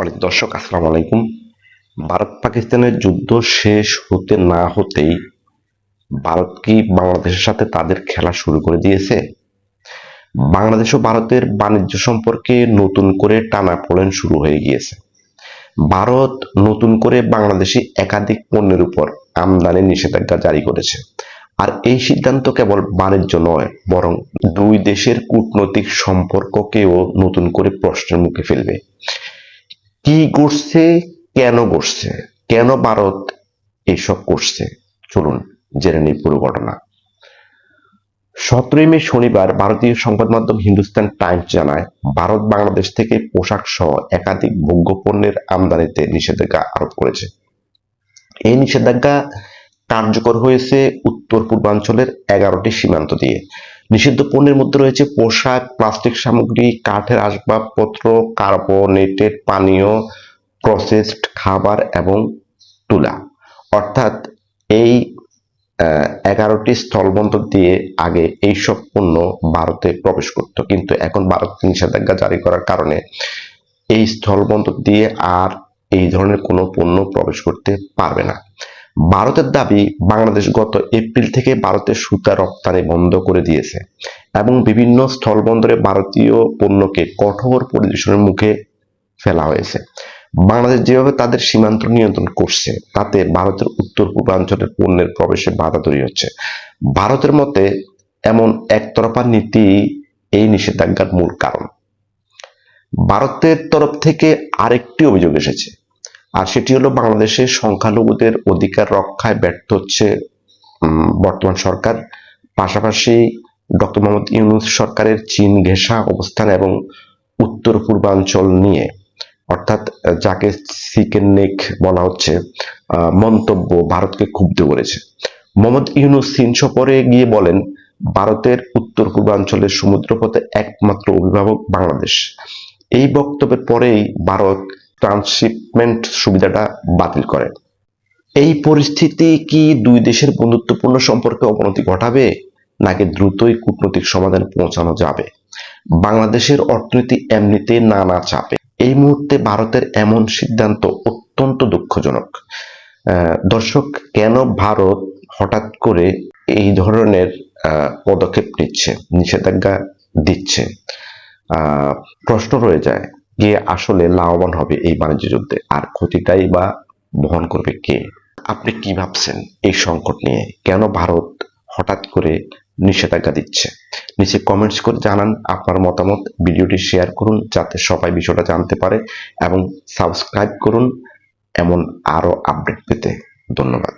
সম্মানিত দর্শক, আসসালামু আলাইকুম। ভারত পাকিস্তানের যুদ্ধ শেষ হতে না হতেই ভারত কি বাংলাদেশের সাথে তাদের খেলা শুরু করে দিয়েছে? বাংলাদেশ ও ভারতের বাণিজ্য সম্পর্কে নতুন করে টানাপোড়েন শুরু হয়ে গিয়েছে। ভারত নতুন করে বাংলাদেশি একাধিক পণ্যের উপর আমদানি নিষেধাজ্ঞা জারি করেছে। আর এই সিদ্ধান্ত কেবল বাণিজ্য নয়, বরং দুই দেশের কূটনৈতিক সম্পর্ককেও নতুন করে প্রশ্নের মুখে ফেলবে। কি করছে, কেন করছে, কেন ভারত এসব করছে? চলুন জেনে নিই পুরো ঘটনা। সতেরোই মে শনিবার ভারতীয় সংবাদ মাধ্যম হিন্দুস্তান টাইমস জানায়, ভারত বাংলাদেশ থেকে পোশাক সহ একাধিক ভোগ্য পণ্যের আমদানিতে নিষেধাজ্ঞা আরোপ করেছে। এই নিষেধাজ্ঞা কার্যকর হয়েছে উত্তর পূর্বাঞ্চলের এগারোটি সীমান্ত দিয়ে। নিষিদ্ধ পণ্যের মধ্যে রয়েছে পোশাক, প্লাস্টিক সামগ্রী, কাঠের আসবাবপত্র, কার্বনেটেড পানীয়, প্রসেসড খাবার এবং তুলা। অর্থাৎ এই এগারোটি স্থলবন্দর দিয়ে আগে এইসব পণ্য ভারতে প্রবেশ করত। কিন্তু এখন ভারত নিষেধাজ্ঞা জারি করার কারণে এই স্থলবন্দর দিয়ে আর এই ধরনের কোনো পণ্য প্রবেশ করতে পারবে না। ভারতের দাবি বাংলাদেশ গত এপ্রিল থেকে ভারতের সুতা রপ্তানি বন্ধ করে দিয়েছে এবং বিভিন্ন স্থলবন্দরে ভারতীয় পণ্যকে কঠোর পরিদর্শনের মুখে ফেলা হয়েছে। বাংলাদেশ যেভাবে তাদের সীমান্ত নিয়ন্ত্রণ করছে, তাতে ভারতের উত্তর পূর্বাঞ্চলের পণ্যের প্রবেশে বাধা তৈরি হচ্ছে। ভারতের মতে, এমন একতরফা নীতি এই নিষেধাজ্ঞার মূল কারণ। ভারতের তরফ থেকে আরেকটি অভিযোগ এসেছে। আর সেটি হলো বাংলাদেশের সংখ্যালঘুদের অধিকার রক্ষায় ব্যর্থ হচ্ছে বর্তমান সরকার। পাশাপাশি ডক্টর মোহাম্মদ ইউনুস সরকারের চীন ঘেঁষা অবস্থান এবং উত্তর পূর্বাঞ্চল নিয়ে, অর্থাৎ যাকে সিকেন নেক বলা হচ্ছে মন্তব্য ভারতকে ক্ষুব্ধ করেছে। মোহাম্মদ ইউনুস চীন সফরে গিয়ে বলেন, ভারতের উত্তর পূর্বাঞ্চলের সমুদ্রপথে একমাত্র অভিভাবক বাংলাদেশ। এই বক্তব্যের পরেই ভারত ট্রান্সশিপমেন্ট সুবিধাটা বাতিল করে। এই পরিস্থিতি কি দুই দেশের বন্ধুত্বপূর্ণ সম্পর্কে অবনতি ঘটাবে, নাকি দ্রুতই কূটনৈতিক সমাধান পৌঁছানো যাবে? বাংলাদেশের অর্থনীতি এমনিতে নানা চাপে। এই মুহূর্তে ভারতের এমন সিদ্ধান্ত অত্যন্ত দুঃখজনক। দর্শক, কেন ভারত হঠাৎ করে এই ধরনের পদক্ষেপ নিচ্ছে, নিষেধাজ্ঞা দিচ্ছে? প্রশ্ন রয়ে যায়। কে আসলে লাভবান হবে এই বাণিজ্য যুদ্ধে? আর ক্ষতিটাই বা বহন করবে কে? আপনি কি ভাবছেন এই সংকট নিয়ে? কেন ভারত হঠাৎ করে নিষেধাজ্ঞা দিচ্ছে? নিচে কমেন্টস করে জানান আপনার মতামত। ভিডিওটি শেয়ার করুন যাতে সবাই বিষয়টা জানতে পারে এবং সাবস্ক্রাইব করুন এমন আরও আপডেট পেতে। ধন্যবাদ।